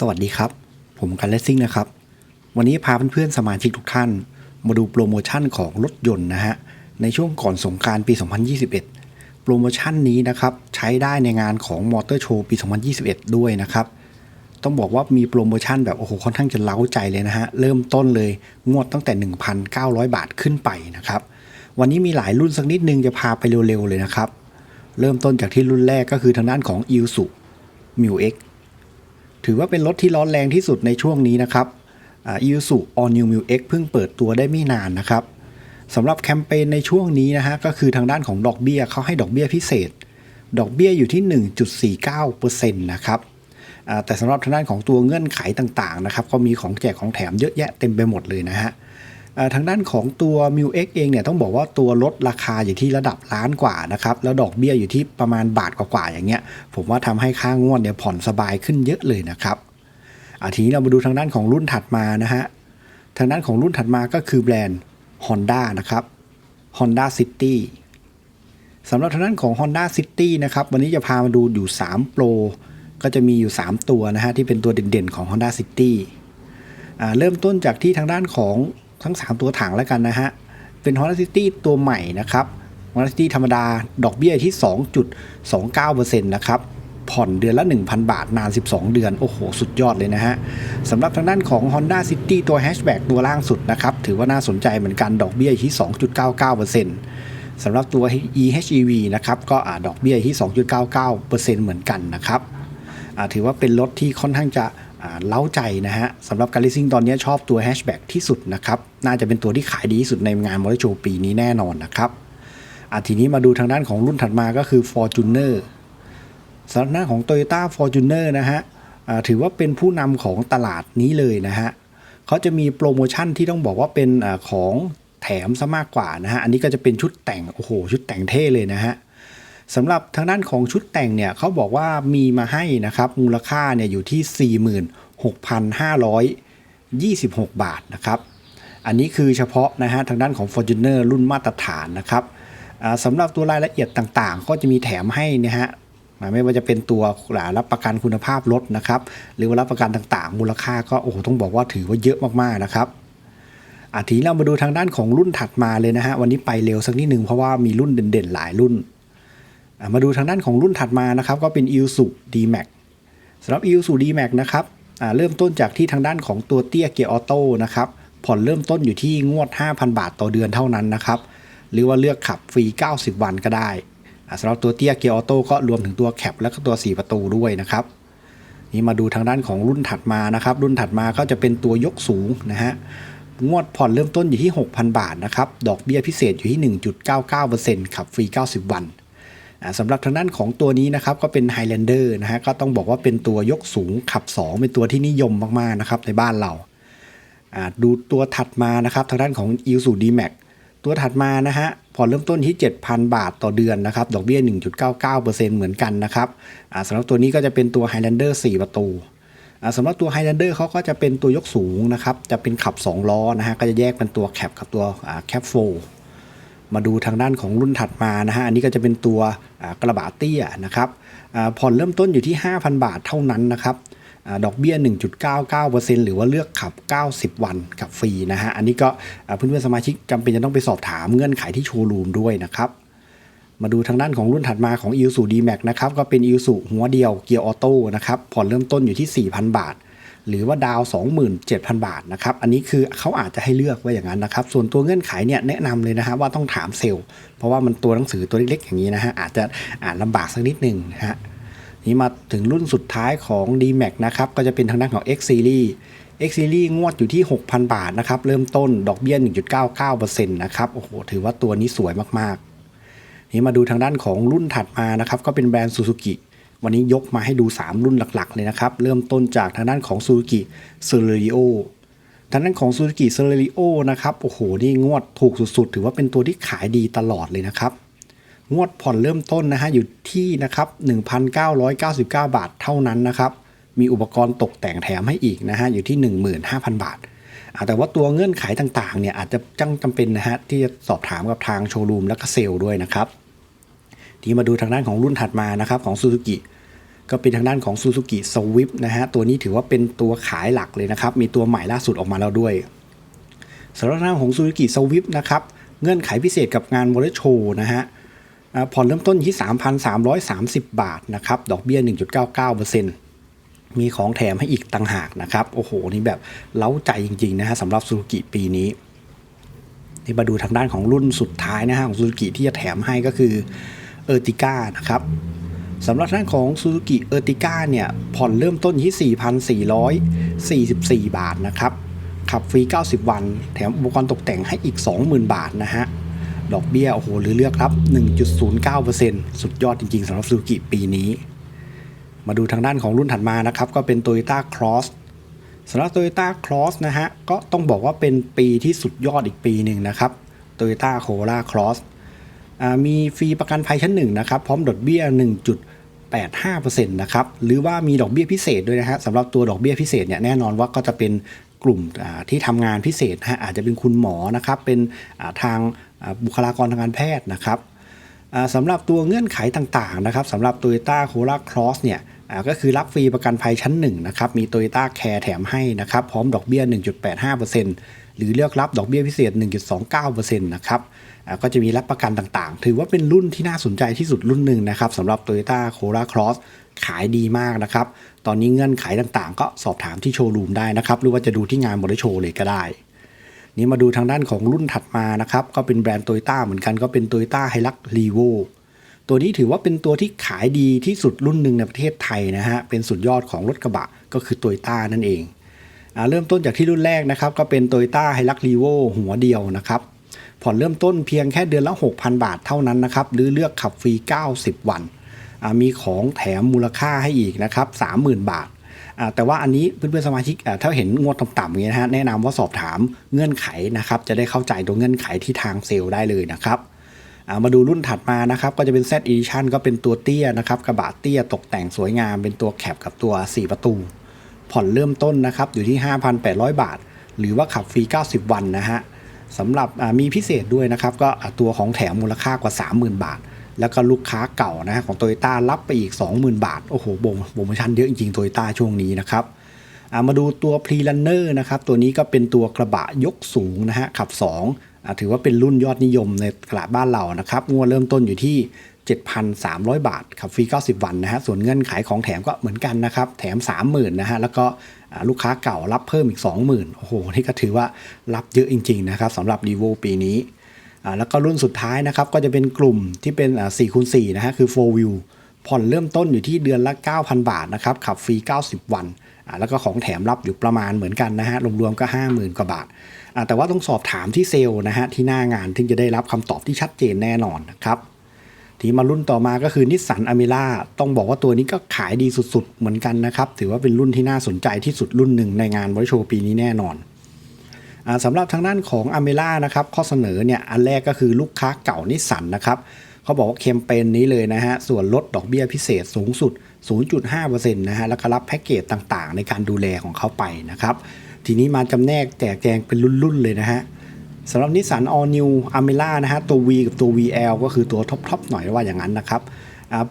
สวัสดีครับ ผมกันเลสซิ่งนะครับ วันนี้พาเพื่อนๆสมาชิกทุกท่าน มาดูโปรโมชั่นของรถยนต์นะฮะ ในช่วงก่อนสงการปี 2021 โปรโมชั่นนี้นะครับ ใช้ได้ในงานของมอเตอร์โชว์ปี 2021 ด้วยนะครับ ต้องบอกว่ามีโปรโมชั่นแบบโอ้โหค่อนข้างจะเล้าใจเลยนะฮะ เริ่มต้นเลยงวดตั้งแต่ 1,900 บาทขึ้นไปนะครับ วันนี้มีหลายรุ่นสักนิดนึงจะพาไปเร็วๆเลยนะครับ เริ่มต้นจากที่รุ่นแรกก็คือทางด้านของ i l s u m i x ถือว่าเป็นรถที่ร้อนแรงที่สุดในช่วงนี้นะครับอีซู All New m u X เพิ่งเปิดตัวได้ไม่นานนะครับสำหรับแคมเปญในช่วงนี้นะฮะก็คือทางด้านของดอกเบี้ยเขาให้ดอกเบี้ยพิเศษ ดอกเบี้ยอยู่ที่ 1.49%นะครับแต่สำหรับทางด้านของตัวเงื่อนไขต่างๆนะครับก็มีของแจกของแถมเยอะแยะเต็มไปหมดเลยนะฮะ ทางด้านของตัว m ิ X เองเนี่ยต้องบอกว่าตัวลดราคาอยู่ที่ระดับล้านกว่านะครับแล้วดอกเบี้ยอยู่ที่ประมาณบาทกว่าๆอย่างเงี้ย ผมว่าทำให้ค่างวดเนี่ยผ่อนสบายขึ้นเยอะเลยนะครับอาทีนี้เรามาดูทางด้านของรุ่นถัดมานะฮะทางด้านของรุ่นถัดมาก็คือแบรนด์ Honda นะครับ Honda City สำหรับทางด้านของ Honda City นะครับ วันนี้จะพามาดูอยู่3 Pro ก็จะมีอยู่ 3 ตัวนะฮะ ที่เป็นตัวเด่นๆของ Honda City เริ่มต้นจากที่ทางด้านของ ทั้ง 3 ตัวถังแล้วกันนะฮะ เป็น Honda City ตัวใหม่นะครับ Honda City ธรรมดาดอกเบี้ยที่ 2.29%นะครับ ผ่อนเดือนละ 1,000 บาทนาน 12 เดือน โอ้โห สุดยอดเลยนะฮะสำหรับทางด้านของ Honda City ตัว Hatchback ตัวล่างสุดนะครับ ถือว่าน่าสนใจเหมือนกันดอกเบี้ยที่ 2.99%สำหรับตัว EHEV นะครับ ก็อ่าดอกเบี้ยที่ 2.99%เหมือนกันนะครับอ่าถือว่าเป็นรถที่ค่อนข้างจะ เล้าใจนะฮะสำหรับการลิซิ่งตอนนี้ชอบตัวแฮชแบ็กที่สุดนะครับ น่าจะเป็นตัวที่ขายดีที่สุดในงานมอเตอร์โชว์ปีนี้แน่นอนนะครับอาทีนี้มาดูทางด้านของรุ่นถัดมาก็คือ Fortuner สำหรับหน้านของ Toyota Fortuner นะฮะถือว่าเป็นผู้นำของตลาดนี้เลยนะฮะเขาจะมีโปรโมชั่นที่ต้องบอกว่าเป็นของแถมซะมากกว่านะฮะ อันนี้ก็จะเป็นชุดแต่ง โอ้โห ชุดแต่งเท่เลยนะฮะ สำหรับทางด้านของชุดแต่งเนี่ยเขาบอกว่ามีมาให้นะครับมูลค่าเนี่ยอยู่ที่ 46,526 บาทนะครับอันนี้คือเฉพาะนะฮะทางด้านของ Fortuner รุ่นมาตรฐานนะครับสำหรับตัวรายละเอียดต่างๆ ก็จะมีแถมให้นะฮะไม่ว่าจะเป็นตัวรับประกันคุณภาพรถนะครับ หรือว่ารับประกันต่างๆ มูลค่าก็โอ้โหต้องบอกว่าถือว่าเยอะมากๆนะครับอาทีเรามาดูทางด้านของรุ่นถัดมาเลยนะฮะวันนี้ไปเร็วสักนิดหนึ่งเพราะว่ามีรุ่นเด่นๆหลายรุ่น มาดูทางด้านของรุ่นถัดมานะครับ ก็เป็น i l s u D-Max สำหรับ i l s u D-Max นะครับเริ่มต้นจากที่ทางด้านของตัวเตี้ยเกียร์ออโต้นะครับผ่อนเริ่มต้นอยู่ที่งวด 5,000 บาทต่อเดือนเท่านั้นนะครับ หรือว่าเลือกขับฟรี 90 วันก็ได้สำหรับตัวเตี้ยเกียร์ออโต้ก็รวมถึงตัวแคปและก็ตัว 4 ประตูด้วยนะครับนี่มาดูทางด้านของรุ่นถัดมานะครับ รุ่นถัดมาก็จะเป็นตัวยกสูงนะฮะงวดผ่อนเริ่มต้นอยู่ที่ 6,000 บาทนะครับ ดอกเบี้ยพิเศษอยู่ที่ 1.99%ขับฟรี 90 วันอ่า สำหรับทางด้านของตัวนี้นะครับก็เป็น Highlander นะฮะก็ต้องบอกว่าเป็นตัวยกสูงขับ 2 เป็นตัวที่นิยมมากๆนะครับในบ้านเราดูตัวถัดมานะครับทางด้านของ i l s u D-Max ตัวถัดมานะฮะผ่อนเริ่มต้นที่ 7,000 บาทต่อเดือนนะครับดอกเบี้ย 1.99%เหมือนกันนะครับสำหรับตัวนี้ก็จะเป็นตัว Highlander 4 ประตูสำหรับตัว Highlander เขาก็จะเป็นตัวยกสูงนะครับจะเป็นขับ 2 ล้อนะฮะก็จะแยกเป็นตัวแคปกับตัวแคปโฟ มาดูทางด้านของรุ่นถัดมานะฮะอันนี้ก็จะเป็นตัวกระบะเตี้ยนะครับผ่อนเริ่มต้นอยู่ที่ 5,000 บาทเท่านั้นนะครับอดอกเบี้ย 1.99%หรือว่าเลือกขับ 90 วันกับฟรีนะฮะ อันนี้ก็อ่าเพื่อนๆสมาชิกจำเป็นจะต้องไปสอบถามเงื่อนไขที่โชว์รูมด้วยนะครับ มาดูทางด้านของรุ่นถัดมาของ i l s u D-Max นะครับ ก็เป็น i l s u หัวเดียวเกียร์ออโต้นะครับ ผ่อนเริ่มต้นอยู่ที่ 4,000 บาท หรือว่าดาว 27,000 บาทนะครับ อันนี้คือเขาอาจจะให้เลือกไว้อย่างนั้นนะครับ ส่วนตัวเงื่อนไขเนี่ยแนะนำเลยนะฮะว่าต้องถามเซลล์ เพราะว่ามันตัวหนังสือตัวเล็กๆอย่างนี้นะฮะอาจจะอ่านลำบากสักนิดหนึ่งนะฮะนี่มาถึงรุ่นสุดท้ายของ D-Max นะครับก็จะเป็นทางด้านของ X Series X Series งวดอยู่ที่ 6,000 บาทนะครับเริ่มต้นดอกเบี้ย 1.99%นะครับโอ้โหถือว่าตัวนี้สวยมากๆ นี่มาดูทางด้านของรุ่นถัดมานะครับก็เป็นแบรนด์ Suzuki วันนี้ยกมาให้ดู 3 รุ่นหลักๆ เลยนะครับ เริ่มต้นจากทางด้านของ Suzuki Celerio ทางด้านของ Suzuki Celerio นะครับ โอ้โห นี่งวดถูกสุดๆ ถือว่าเป็นตัวที่ขายดีตลอดเลยนะครับ งวดผ่อนเริ่มต้นนะฮะ อยู่ที่นะครับ1,999 บาทเท่านั้นนะครับ มีอุปกรณ์ตกแต่งแถมให้อีกนะฮะ อยู่ที่ 15,000 บาทอ่าแต่ว่าตัวเงื่อนไขต่างๆ เนี่ยอาจจะจังจำเป็นนะฮะที่จะสอบถามกับทางโชว์รูมและก็เซลล์ด้วยนะครับ ทีมาดูทางด้านของรุ่นถัดมานะครับของ Suzuki ก็เป็นทางด้านของ Suzuki Swift นะฮะ ตัวนี้ถือว่าเป็นตัวขายหลักเลยนะครับ มีตัวใหม่ล่าสุดออกมาแล้วด้วยสำหรับทางด้าของ Suzuki Swift นะครับ เงื่อนไขพิเศษกับงานมอเตอร์โชว์นะฮะผ่อนเริ่มต้นที่ 3,330 บาทนะครับ ดอกเบี้ย 1.99%มีของแถมให้อีกต่างหากนะครับ โอ้โห นี่แบบเล้าใจจริง ๆ นะฮะสำหรับ Suzuki ปีนี้นี่มาดูทางด้านของรุ่นสุดท้ายนะฮะของ Suzuki ที่จะแถมให้ก็คือ e r t i g a นะครับสำหรับด้านของ Suzuki e r t i g a เนี่ยผ่อนเริ่มต้นที่ 4,444 บาทนะครับ ขับฟรี 90 วัน แถมอุปกรณ์ตกแต่งให้อีก 20,000 บาทนะฮะ ดอกเบี้ย โอ้โห หรือเลือกครับ 1.09%สุดยอดจริงๆสำหรับ Suzuki ปีนี้ มาดูทางด้านของรุ่นถัดมานะครับ ก็เป็น Toyota Cross สำหรับ Toyota Cross นะฮะ ก็ต้องบอกว่าเป็นปีที่สุดยอดอีกปีหนึ่งนะครับ Toyota Corolla Cross อ่า มีฟรีประกันภัยชั้นหนึ่งนะครับ พร้อมดอกเบี้ย 1.85%นะครับ หรือว่ามีดอกเบี้ยพิเศษด้วยนะฮะสำหรับตัวดอกเบี้ยพิเศษเนี่ยแน่นอนว่าก็จะเป็นกลุ่มที่ทำงานพิเศษนะฮะอาจจะเป็นคุณหมอนะครับ เป็นทางบุคลากรทางการแพทย์นะครับสำหรับตัวเงื่อนไขต่างๆนะครับสำหรับ Toyota Corolla Cross เนี่ยก็คือรับฟรีประกันภัยชั้นหนึ่งนะครับมี Toyota Care แถมให้นะครับ พร้อมดอกเบี้ย 1.85% หรือเลือกรับดอกเบี้ยพิเศษ 1.29%นะครับก็จะมีรับประกันต่างๆ ถือว่าเป็นรุ่นที่น่าสนใจที่สุดรุ่นหนึ่งนะครับสำหรับ Toyota Corolla Cross ขายดีมากนะครับ ตอนนี้เงื่อนไขต่างๆ ก็สอบถามที่โชว์รูมได้นะครับ หรือว่าจะดูที่งานมอเตอร์โชว์เลยก็ได้ นี่มาดูทางด้านของรุ่นถัดมานะครับ ก็เป็นแบรนด์ Toyota เหมือนกันก็เป็น Toyota Hilux Revo ตัวนี้ถือว่าเป็นตัวที่ขายดีที่สุดรุ่นหนึ่งในประเทศไทยนะฮะ เป็นสุดยอดของรถกระบะก็คือ Toyota นั่นเอง เริ่มต้นจากที่รุ่นแรกนะครับ ก็เป็น Toyota Hilux Revo หัวเดียวนะครับ ผ่อนเริ่มต้นเพียงแค่เดือนละ 6,000 บาทเท่านั้นนะครับ หรือเลือกขับฟรี 90 วัน มีของแถมมูลค่าให้อีกนะครับ 30,000 บาท แต่ว่าอันนี้เพื่อนๆสมาชิกถ้าเห็นงวดต่ำๆอย่างนี้นะฮะแนะนำว่าสอบถามเงื่อนไขนะครับ จะได้เข้าใจตัวเงื่อนไขที่ทางเซลล์ได้เลยนะครับมาดูรุ่นถัดมานะครับก็จะเป็น Z Edition ก็เป็นตัวเตี้ยนะครับกระบะเตี้ยตกแต่งสวยงามเป็นตัวแคปกับตัว 4 ประตู ผ่อนเริ่มต้นนะครับอยู่ที่ 5,800 บาท หรือว่าขับฟรี 90 วันนะฮะสำหรับมีพิเศษด้วยนะครับ ก็ตัวของแถมมูลค่ากว่า 30,000 บาท แล้วก็ลูกค้าเก่านะฮะของโตโยต้ารับไปอีก 20,000 บาท โอ้โหโปรโปรโมชั่นเยอะจริงๆโตโยต้าช่วงนี้นะครับมาดูตัว p r e r u n n e r นะครับตัวนี้ก็เป็นตัวกระบะยกสูงนะฮะขับ2อ่าถือว่าเป็นรุ่นยอดนิยมในตลาดบ้านเรานะครับงวดเริ่มต้นอยู่ที่ 7,300 บาทขับฟรี 90 วันนะฮะ ส่วนเงื่อนไขของแถมก็เหมือนกันนะครับ แถม 30,000นะฮะ แล้วก็ลูกค้าเก่ารับเพิ่มอีก 20,000 โอ้โห นี่ก็ถือว่ารับเยอะจริง ๆ นะครับสำหรับ r e v o ปีนี้แล้วก็รุ่นสุดท้ายนะครับ ก็จะเป็นกลุ่มที่เป็น4คูณ4นะฮะ คือ 4 Wheel ผ่อนเริ่มต้นอยู่ที่เดือนละ 9,000 บาทนะครับ ขับฟรี 90 วัน แล้วก็ของแถมรับอยู่ประมาณเหมือนกันนะฮะ รวมๆก็ 50,000 กว่าบาท แต่ว่าต้องสอบถามที่เซลล์นะฮะ ที่หน้างานถึงจะได้รับคำตอบที่ชัดเจนแน่นอนนะครับ ทีมารุ่นต่อมาก็คือนิสสันอเมร่าต้องบอกว่าตัวนี้ก็ขายดีสุดๆ เหมือนกันนะครับ ถือว่าเป็นรุ่นที่น่าสนใจที่สุดรุ่นหนึ่งในงานบริโชว์ปีนี้แน่นอนสำหรับทางด้านของอเมร่านะครับข้อเสนอเนี่ยอันแรกก็คือลูกค้าเก่านิสสันนะครับเขาบอกว่าแคมเปญนี้เลยนะฮะส่วนลดดอกเบี้ยพิเศษสูงสุด 0.5%นะฮะแล้วก็รับแพ็กเกจต่างๆ ในการดูแลของเขาไปนะครับทีนี้มาจำแนกแจกแจงเป็นรุ่นๆเลยนะฮะ สำหรับนิสสัน All New Amera นะฮะตัว V กับตัว VL ก็คือตัวท็อปๆหน่อยว่าอย่างนั้นนะครับ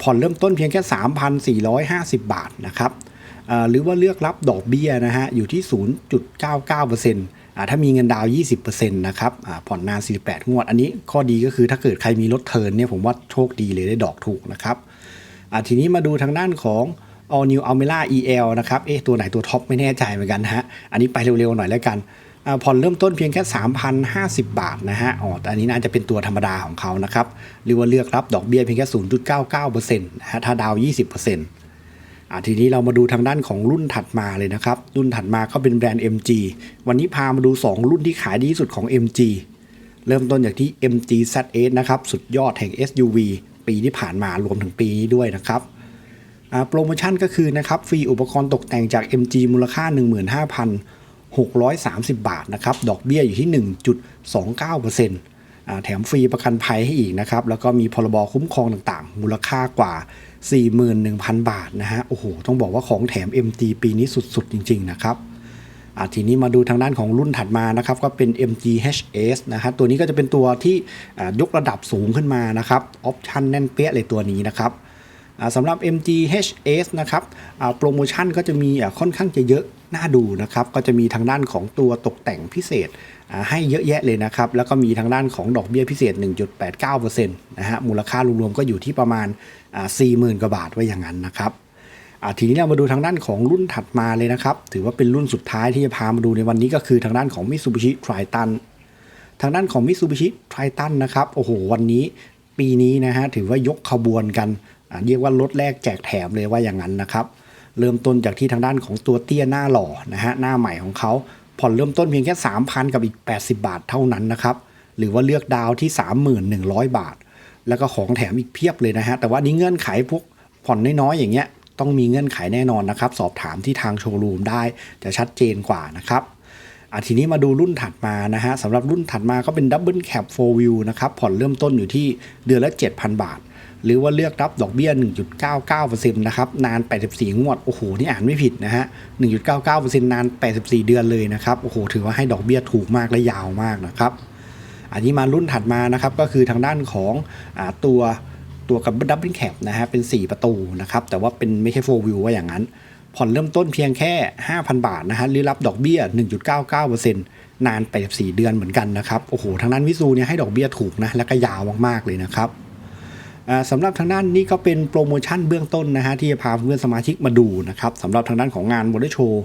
ผ่อนเริ่มต้นเพียงแค่ 3,450 บาทนะครับหรือว่าเลือกรับดอกเบี้ยนะฮะอยู่ที่ 0.99%อ่าถ้ามีเงินดาวน์20%นะครับผ่อนนาน 48 งวด อันนี้ข้อดีก็คือถ้าเกิดใครมีรถเทิร์นเนี่ยผมว่าโชคดีเลยได้ดอกถูกนะครับทีนี้มาดูทางด้านของ All New Almera EL นะครับ เอ๊ะตัวไหนตัวท็อปไม่แน่ใจเหมือนกันฮะ อันนี้ไปเร็วๆหน่อยแล้วกัน ผ่อนเริ่มต้นเพียงแค่ 3,050 บาทนะฮะอ๋อแต่อันนี้น่าจะเป็นตัวธรรมดาของเขานะครับหรือว่าเลือกรับดอกเบี้ยเพียงแค่ 0.99%นะฮะถ้าดาวน์20%อ่าทีนี้เรามาดูทางด้านของรุ่นถัดมาเลยนะครับ รุ่นถัดมาก็เป็นแบรนด์ MG วันนี้พามาดู 2 รุ่นที่ขายดีที่สุดของ MG เริ่มต้นจากที่ MG Z8 นะครับ สุดยอดแห่ง SUV ปีที่ผ่านมารวมถึงปีนี้ด้วยนะครับโปรโมชั่นก็คือนะครับฟรีอุปกรณ์ตกแต่งจาก MG มูลค่า 630 บาทนะครับ ดอกเบี้ยอยู่ที่ 1.29%แถมฟรีประกันภัยให้อีกนะครับ แล้วก็มีพรบคุ้มครองต่างๆ มูลค่ากว่า 41,000 บาทนะฮะ โอ้โห ต้องบอกว่าของแถม MG ปีนี้สุด ๆ จริง ๆ นะครับทีนี้มาดูทางด้านของรุ่นถัดมานะครับ ก็เป็น MG HS นะครับตัวนี้ก็จะเป็นตัวที่ยกระดับสูงขึ้นมานะครับ ออปชั่นแน่นเปี้ยเลยตัวนี้นะครับสำหรับ MG HS นะครับโปรโมชั่นก็จะมีค่อนข้างจะเยอะ น่าดูนะครับ ก็จะมีทางด้านของตัวตกแต่งพิเศษให้เยอะแยะเลยนะครับ แล้วก็มีทางด้านของดอกเบี้ยพิเศษ 1.89%นะฮะมูลค่ารวมๆก็อยู่ที่ประมาณ 40,000 กว่าบาทไว้อย่างนั้นนะครับทีนี้เรามาดูทางด้านของรุ่นถัดมาเลยนะครับ ถือว่าเป็นรุ่นสุดท้ายที่จะพามาดูในวันนี้ก็คือทางด้านของ Mitsubishi Triton ทางด้านของ Mitsubishi Triton นะครับโอ้โหวันนี้ปีนี้นะฮะถือว่ายกขบวนกันเรียกว่ารถแรกแจกแถมเลยว่าอย่างนั้นนะครับ เริ่มต้นจากที่ทางด้านของตัวเตี้ยหน้าหล่อนะฮะหน้าใหม่ของเขาผ่อนเริ่มต้นเพียงแค่ 3,000 กับอีก 80 บาทเท่านั้นนะครับหรือว่าเลือกดาวที่ 3,100 บาท แล้วก็ของแถมอีกเพียบเลยนะฮะแต่ว่านี้เงื่อนไขพวกผ่อนน้อยๆอย่างเงี้ยต้องมีเงื่อนไขแน่นอนนะครับ สอบถามที่ทางโชว์รูมได้จะชัดเจนกว่านะครับอะทีนี้มาดูรุ่นถัดมานะฮะสำหรับรุ่นถัดมาก็เป็น Double Cab 4 Wheel นะครับผ่อนเริ่มต้นอยู่ที่เดือนละ 7,000 บาท หรือว่าเลือกรับดอกเบี้ย 1.99%นะครับ นาน 84 งวด โอ้โห นี่อ่านไม่ผิดนะฮะ 1.99%นาน 84 เดือนเลยนะครับ โอ้โห ถือว่าให้ดอกเบี้ยถูกมากและยาวมากนะครับ อันนี้มารุ่นถัดมานะครับ ก็คือทางด้านของอตัวตัวกับดับเบิลแคปนะฮะ เป็น 4 ประตูนะครับ แต่ว่าเป็นไม่ใช่โฟวิวว่าอย่างนั้น ผ่อนเริ่มต้นเพียงแค่ 5,000 บาทนะฮะ หรือรับดอกเบี้ย 1.99%นาน 84 เดือนเหมือนกันนะครับ โอ้โห ทางด้านวิซูเนี่ยให้ดอกเบี้ยถูกนะ และก็ยาวมากๆเลยนะครับ สำหรับทางด้านนี้ก็เป็นโปรโมชั่นเบื้องต้นนะฮะที่จะพาเพื่อนสมาชิกมาดูนะครับสำหรับทางด้านของงานมอเตอร์โชว์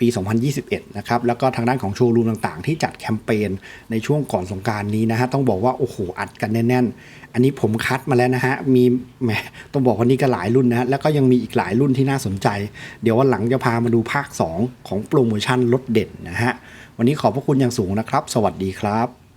ปี 2021 นะครับแล้วก็ทางด้านของโชว์รูมต่างๆ ที่จัดแคมเปญในช่วงก่อนสงการนี้นะฮะต้องบอกว่า โอ้โห อัดกันแน่นๆ อันนี้ผมคัดมาแล้วนะฮะมีแหมต้องบอกว่านี่ก็หลายรุ่นนะฮะแล้วก็ยังมีอีกหลายรุ่นที่น่าสนใจ เดี๋ยววันหลังจะพามาดูภาค 2 ของโปรโมชั่นลดเด่นนะฮะวันนี้ขอบพระคุณอย่างสูงนะครับ สวัสดีครับ